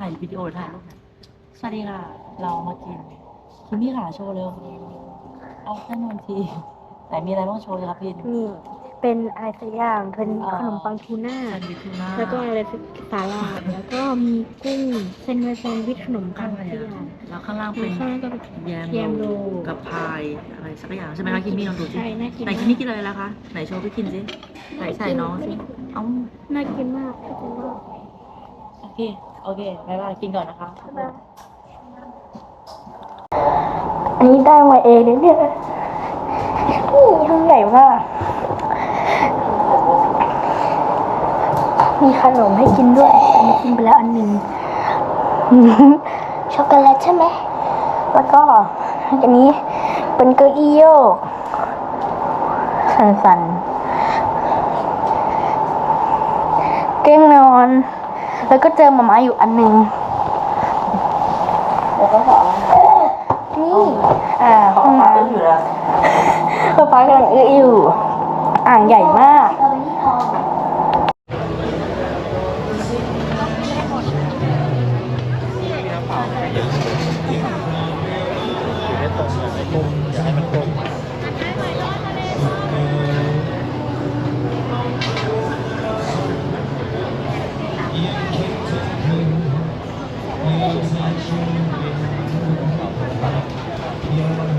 ถ่ายวิดีโอหรือถ่ายรูปนะสวัสดีค่ะ เรามากินคิมมี่ขาโชว์เร็วเอาแค่นอนทีไหนมีอะไรบ้างโชว์เลยครับพี่นี่เป็นอะไรสักอย่างเป็นเอ่อขนมปังทูน่าแซนด์วิชทูน่าแล้วก็อะไรสักสาลาดแล้วก็มีกุ้งเส้นไว้แซนด์วิชขนมปัข้างงสัในกอย่างแล้วข้างล่างแล้เป็วนข้างล่างก็เป็นแยมแยมโรกับพายอะไรสักอย่างใช่ไหมคะคิมมี่ลองดูสิใช่น่ากินไหนมาคิมมี่กินอะไรแล้วคะไหนโชว์พี่กินสิไหนใส่น้องสิเอ้าน่ากินมากน่ากินมาก โอเคโอเคบายบายกินก่อนนะคะอันนี้ได้มาเองเลยเนี่ยนี่ห้องใหญ่มากมีขนมให้กินด้วย อันนี้กินไปแล้วอันหนึ่งช็อกโกแลตใช่ไหม แล้วก็อันนี้เป็นเก้าอี้โยกสันๆเก้งนอน แล้วก็เจอหมาม้าอยู่อันหนึ่งแล้วก็ขอนี่อ่าขอห้องพักน้ำอยู่แล้วป๊าป๊ากำลังอื้ออยู่ อ่างใหญ่มากอย่าให้ตรงอย่าให้มุมอย่าให้มันกลม Yeah.